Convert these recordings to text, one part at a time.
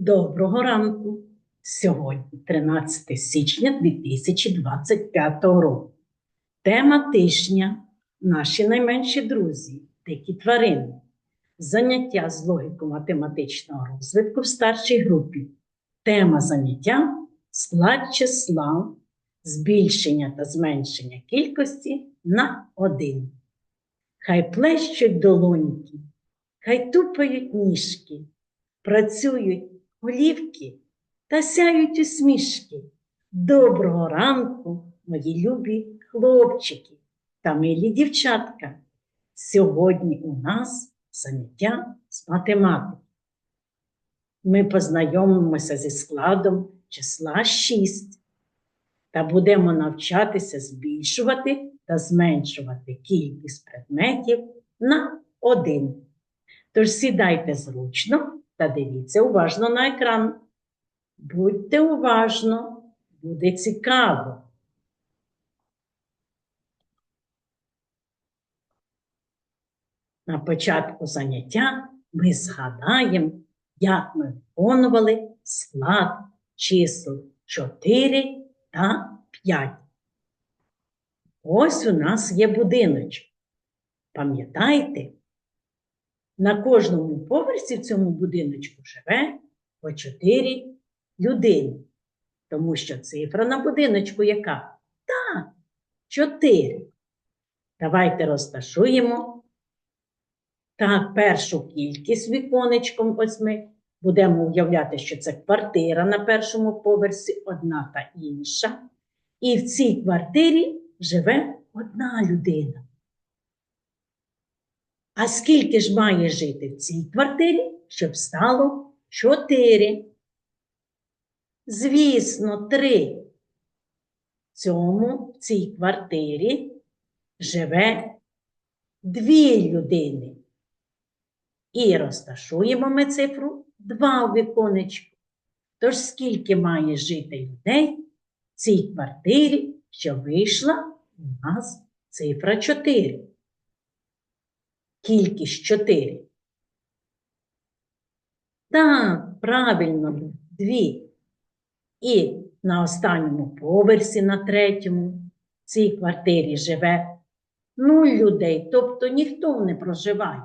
Доброго ранку! Сьогодні 13 січня 2025 року. Тема тижня Наші найменші друзі, дикі тварини. Заняття з логіко-математичного розвитку в старшій групі. Тема заняття склад числа, збільшення та зменшення кількості на один. Хай плещуть долоньки, хай тупають ніжки, працюють голівки та сяють усмішки. Доброго ранку, мої любі хлопчики та милі дівчатка. Сьогодні у нас заняття з математики. Ми познайомимося зі складом числа 6 та будемо навчатися збільшувати та зменшувати кількість предметів на 1. Тож сідайте зручно та дивіться уважно на екран. Будьте уважно, буде цікаво. На початку заняття ми згадаємо, як ми виконували склад чисел 4 та 5. Ось у нас є будиночок. Пам'ятаєте, на кожному поверсі в цьому будиночку живе по 4 людини. Тому що цифра на будиночку яка? Так, 4. Давайте розташуємо. Так, першу кількість віконечком ось ми будемо уявляти, що це квартира на першому поверсі, одна та інша. І в цій квартирі живе одна людина. А скільки ж має жити в цій квартирі, щоб стало чотири? Звісно, три. В цьому, в цій квартирі живе дві людини. І розташуємо ми цифру 2 у віконечку. Тож скільки має жити людей в цій квартирі, що вийшла у нас цифра 4? Кількість 4. Так, правильно, 2. І на останньому поверсі, на третьому, в цій квартирі живе нуль людей, тобто ніхто не проживає.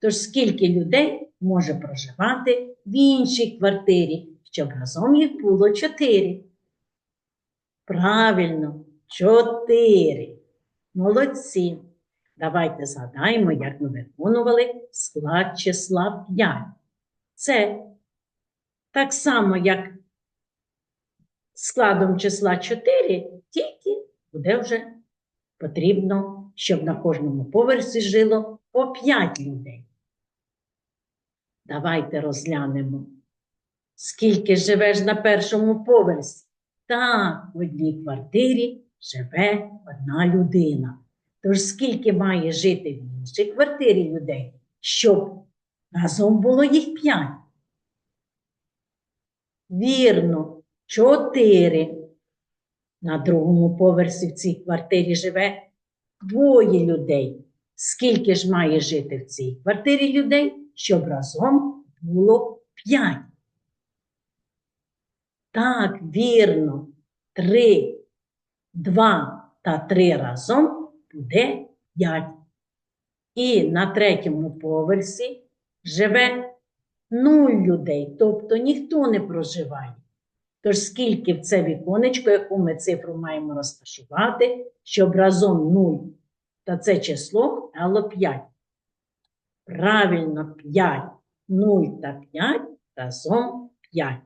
Тож скільки людей може проживати в іншій квартирі, щоб разом їх було чотири? Правильно, чотири. Молодці. Давайте згадаємо, як ми виконували склад числа 5. Це так само, як складом числа 4, тільки буде вже потрібно, щоб на кожному поверсі жило по 5 людей. Давайте розглянемо, скільки живеш на першому поверсі. Так, в одній квартирі живе одна людина. Тож скільки має жити в іншій квартирі людей, щоб разом було їх п'ять? Вірно, чотири. На другому поверсі в цій квартирі живе двоє людей. Скільки ж має жити в цій квартирі людей, щоб разом було п'ять? Так, вірно, три, два та три разом буде п'ять. І на третьому поверсі живе нуль людей, тобто ніхто не проживає. Тож скільки в це віконечко, яку ми цифру маємо розташувати, щоб разом 0 та це число дало 5. Правильно, 5. 0 та 5 разом 5.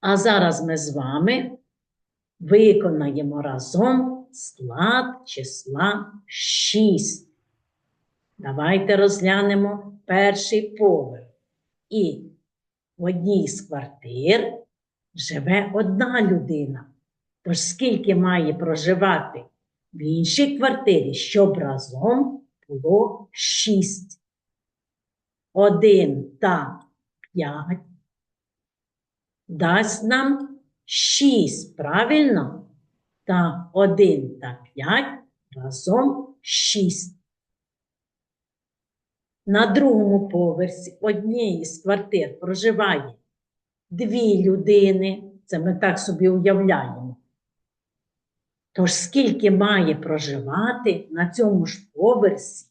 А зараз ми з вами виконаємо разом склад числа 6. Давайте розглянемо перший поверх. І в одній з квартир живе одна людина. Тож скільки має проживати в іншій квартирі, щоб разом було 6. Один та 5 дасть нам 6, правильно? Та 1 та 5 разом 6. на другому поверсі однієї з квартир проживає дві людини, це ми так собі уявляємо. Тож скільки має проживати на цьому ж поверсі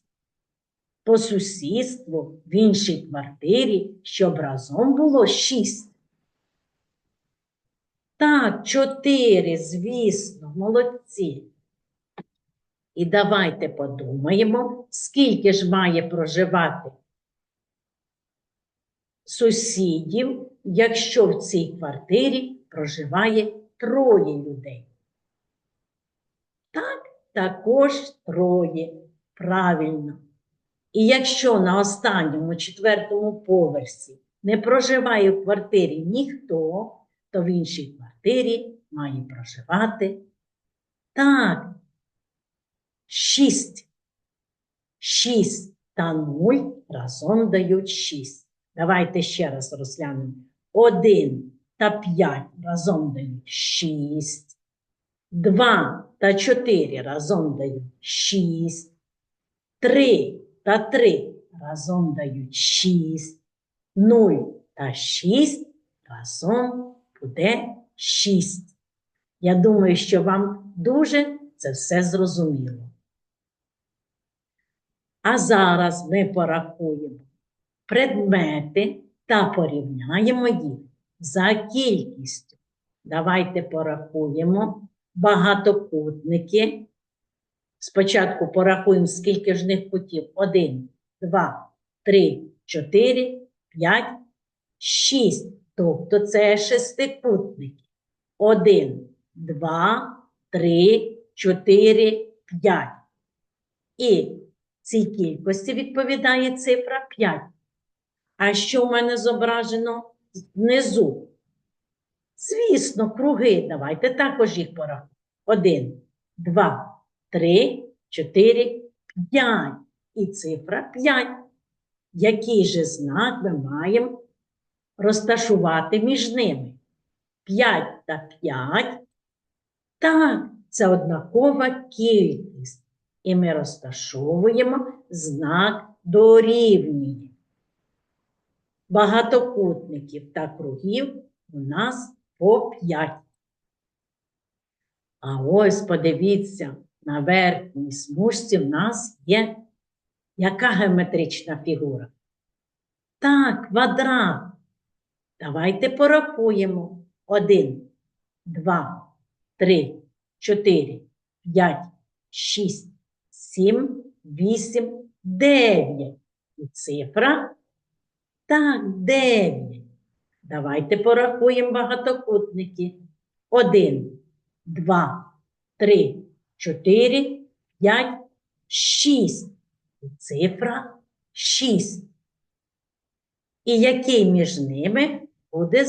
по сусідству в іншій квартирі, щоб разом було шість? Так, чотири, звісно, молодці. І давайте подумаємо, скільки ж має проживати сусідів, якщо в цій квартирі проживає троє людей. Так, також троє. Правильно. І якщо на останньому четвертому поверсі не проживає в квартирі ніхто, то в іншій квартирі має проживати так. Шість. Шість та нуль разом дають шість. Давайте ще раз розглянемо. Один та п'ять разом дають шість. Два та чотири разом дають шість. Три та три разом дають шість. Нуль та шість разом буде шість. Я думаю, що вам дуже це все зрозуміло. А зараз ми порахуємо предмети та порівняємо їх за кількістю. Давайте порахуємо багатокутники. Спочатку порахуємо, скільки ж них кутів. Один, два, три, чотири, п'ять, шість. Тобто це шестикутники. Один, два, три, чотири, п'ять. І цій кількості відповідає цифра 5. А що в мене зображено внизу? Звісно, круги. Давайте також їх порахуємо. Один, два, три, чотири, п'ять. І цифра 5. Який же знак ми маємо розташувати між ними? 5 та 5. Так, це однакова кількість. І ми розташовуємо знак дорівнює. Багатокутників та кругів у нас по 5. А ось подивіться, на верхній смужці в нас є яка геометрична фігура? Так, квадрат. Давайте порахуємо. Один, два, три, чотири, п'ять, шість, сім, вісім, дев'ять. І цифра? Так, дев'ять. Давайте порахуємо багатокутники. Один, два, три, чотири, п'ять, шість. І цифра шість. І який між ними буде?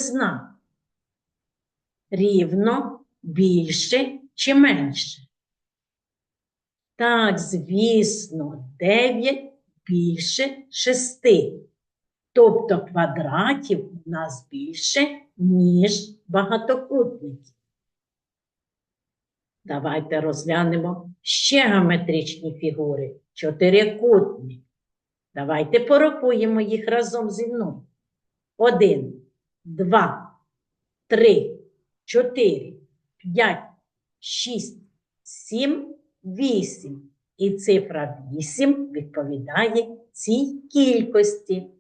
Рівно, більше чи менше? Так, звісно, 9 більше 6. Тобто квадратів у нас більше, ніж багатокутників. Давайте розглянемо ще геометричні фігури. Чотирикутник. Давайте порахуємо їх разом зі мною. Один, два, три, чотири, п'ять, шість, сім, вісім. І цифра 8 відповідає цій кількості.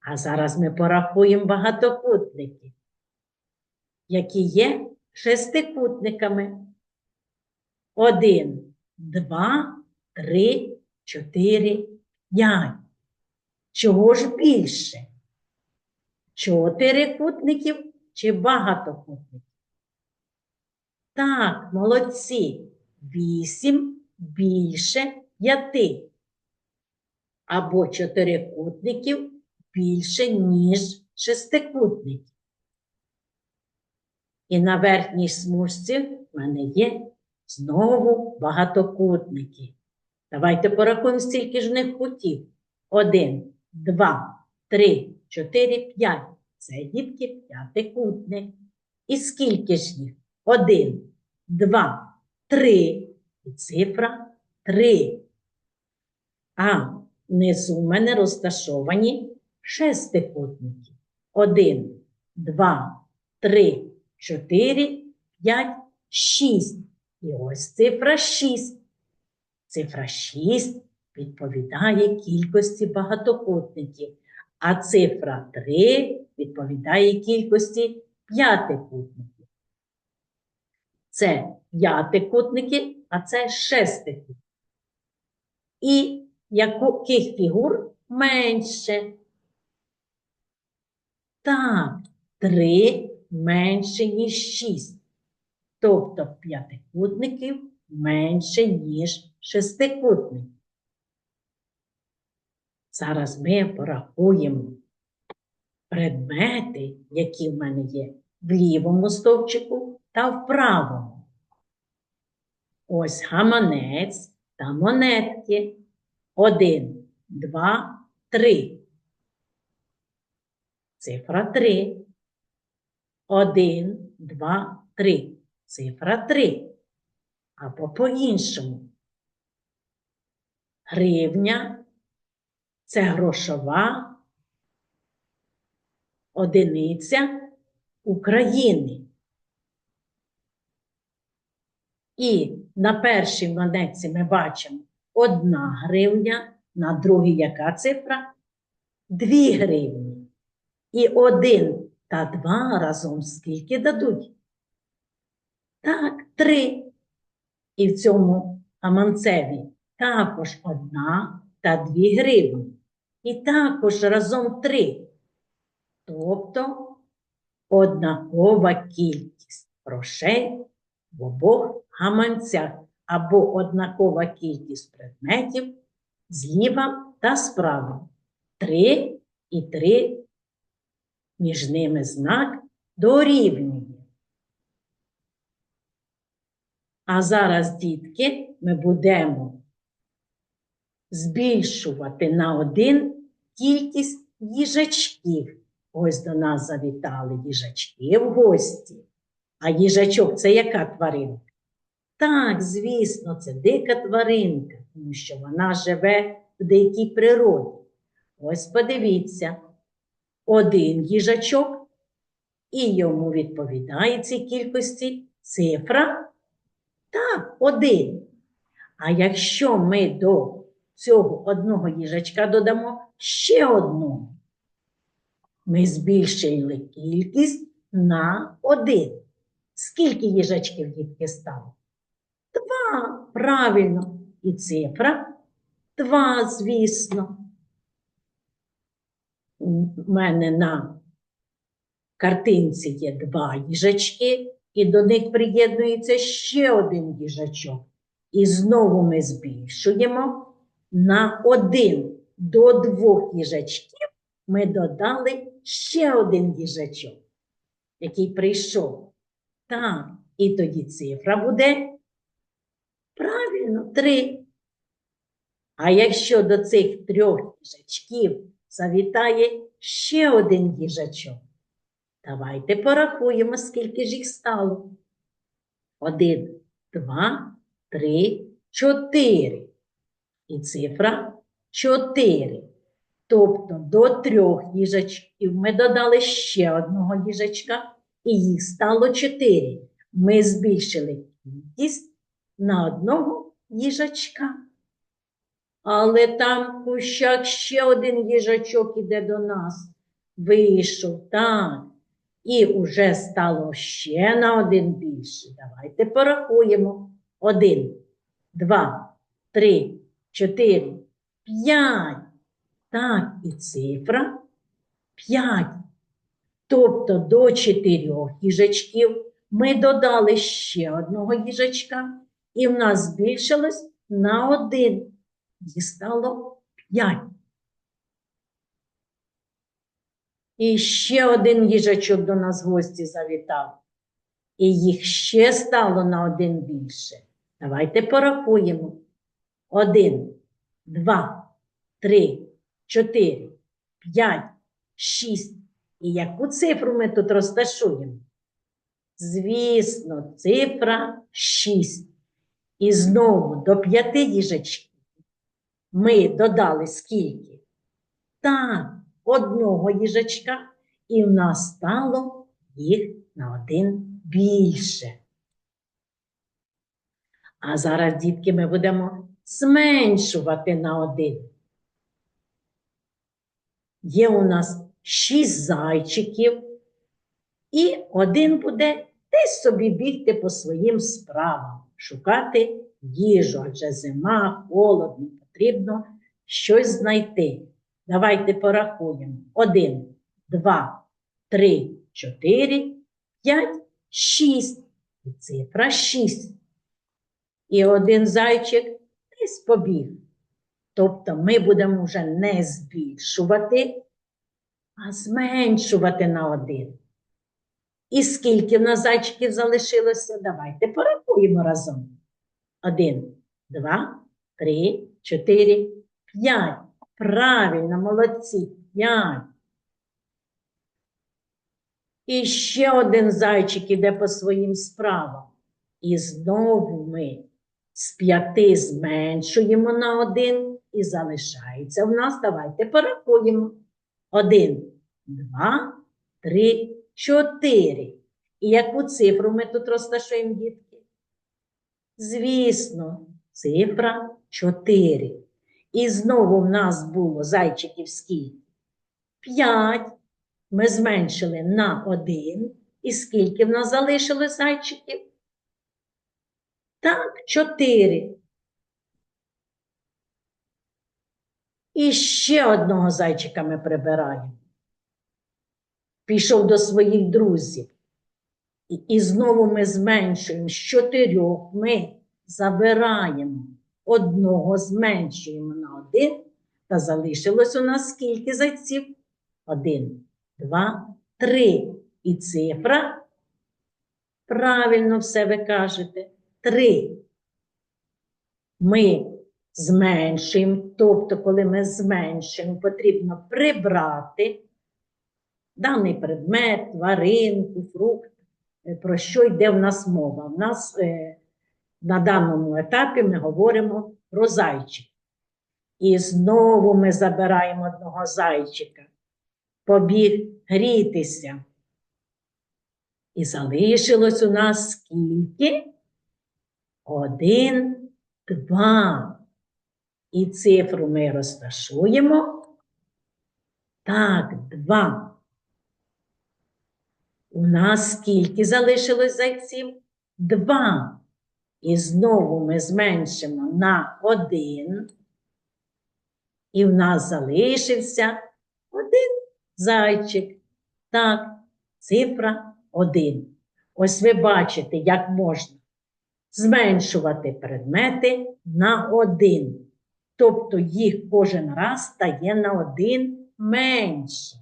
А зараз ми порахуємо багатокутники, які є шестикутниками. Один, два, три, чотири, п'ять. Чого ж більше? Чотирикутників чи багатокутників? Так, молодці. Вісім більше п'яти. Або чотирикутників більше, ніж шестикутників. І на верхній смужці в мене є знову багатокутники. Давайте порахуємо, скільки ж в них кутів. Один, два, три, чотири, п'ять. Це дітки п'ятикутник. І скільки ж їх? Один, два, три. І цифра три. А внизу в мене розташовані шестикутники. Один, два, три, чотири, п'ять, шість. І ось цифра шість. Цифра шість відповідає кількості багатокутників, а цифра 3 відповідає кількості п'ятикутників. Це п'ятикутники, а це шестикутники. І яких фігур менше? Так, 3 менше, ніж 6. Тобто п'ятикутників менше, ніж шестикутників. Зараз ми порахуємо предмети, які в мене є в лівому стовпчику та в правому. Ось гаманець та монетки. Один, два, три. Цифра три. Один, два, три. Цифра три. Або по-іншому. Гривня це грошова одиниця України. І на першій монетці ми бачимо одна гривня, на другій яка цифра? Дві гривні. І один та два разом скільки дадуть? Так, три. І в цьому гаманцеві також одна та дві гривні. І також разом три. Тобто однакова кількість грошей в обох гаманцях або однакова кількість предметів зліва та справа. Три і три між ними знак дорівнює. А зараз, дітки, ми будемо збільшувати на один кількість їжачків. Ось до нас завітали їжачки в гості. А їжачок це яка тваринка? Так, звісно, це дика тваринка, тому що вона живе в дикій природі. Ось подивіться, один їжачок, і йому відповідає цій кількості цифра. Так, один. А якщо ми до цього одного їжачка додамо ще одного, ми збільшили кількість на один. Скільки їжачків дітки стало? Два, правильно. І цифра два, звісно. У мене на картинці є два їжачки, і до них приєднується ще один їжачок. І знову ми збільшуємо на один до двох їжачків ми додали ще один їжачок, який прийшов. Так, і тоді цифра буде правильно три. А якщо до цих трьох їжачків завітає ще один їжачок, давайте порахуємо, скільки ж їх стало. Один, два, три, чотири. І цифра чотири. Тобто до трьох їжачків ми додали ще одного їжачка, і їх стало чотири. Ми збільшили кількість на одного їжачка. Але там кущак ще один їжачок іде до нас. Вийшов, так. І уже стало ще на один більше. Давайте порахуємо. Один, два, три, чотири, п'ять. Так, і цифра 5. Тобто до чотирьох їжачків ми додали ще одного їжачка, і в нас збільшилось на один. І стало 5. І ще один їжачок до нас в гості завітав. І їх ще стало на один більше. Давайте порахуємо. Один, два, три. 4, 5, 6. І яку цифру ми тут розташуємо? Звісно, цифра 6. І знову до 5 їжачків ми додали скільки? Так, одного їжачка, і в нас стало їх на один більше. А зараз, дітки, ми будемо зменшувати на один. Є у нас шість зайчиків, і один буде десь собі бігти по своїм справам, шукати їжу, адже зима, холодно, потрібно щось знайти. Давайте порахуємо. Один, два, три, чотири, п'ять, шість. І цифра шість. І один зайчик десь побіг. Тобто ми будемо вже не збільшувати, а зменшувати на один. І скільки в нас зайчиків залишилося? Давайте порахуємо разом. Один, два, три, чотири, п'ять. Правильно, молодці. П'ять. І ще один зайчик іде по своїм справам. І знову ми з п'яти зменшуємо на один і залишається в нас. Давайте порахуємо. Один, два, три, чотири. І яку цифру ми тут розташуємо, дітки? Звісно, цифра 4. І знову в нас було зайчиків? 5. Ми зменшили на 1. І скільки в нас залишилось зайчиків? Так, 4. І ще одного зайчика ми прибираємо. Пішов до своїх друзів. І, і знову ми зменшуємо з чотирьох ми забираємо одного, зменшуємо на один, та залишилось у нас скільки зайців? Один, два, три. І цифра. Правильно все ви кажете. Три. Ми зменшуємо, тобто, коли ми зменшуємо, потрібно прибрати даний предмет, тваринку, фрукт. Е, Про що йде в нас мова? В нас е, на даному етапі ми говоримо про зайчик. І знову ми забираємо одного зайчика, побіг грітися. І залишилось у нас скільки? Один, два. І цифру ми розташуємо. Так, два. У нас скільки залишилось зайців? Два. І знову ми зменшимо на один. І в нас залишився один зайчик. Так, цифра один. Ось ви бачите, як можна зменшувати предмети на один. Тобто їх кожен раз стає на один менше.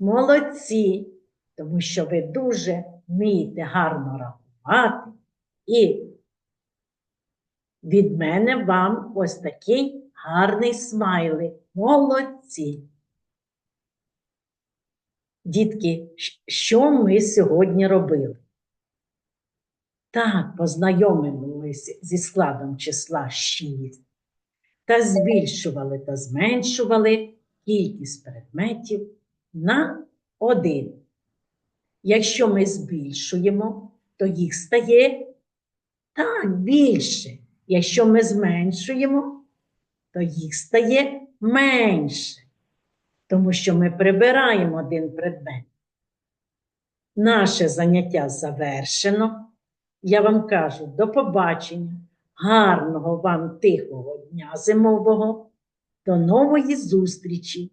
Молодці, тому що ви дуже вмієте гарно рахувати. І від мене вам ось такий гарний смайлик. Молодці. Дітки, що ми сьогодні робили? Так, познайомилися зі складом числа 6 та збільшували та зменшували кількість предметів на 1. Якщо ми збільшуємо, то їх стає так більше. Якщо ми зменшуємо, то їх стає менше, тому що ми прибираємо один предмет. Наше заняття завершено. Я вам кажу до побачення, гарного вам тихого дня зимового, до нової зустрічі!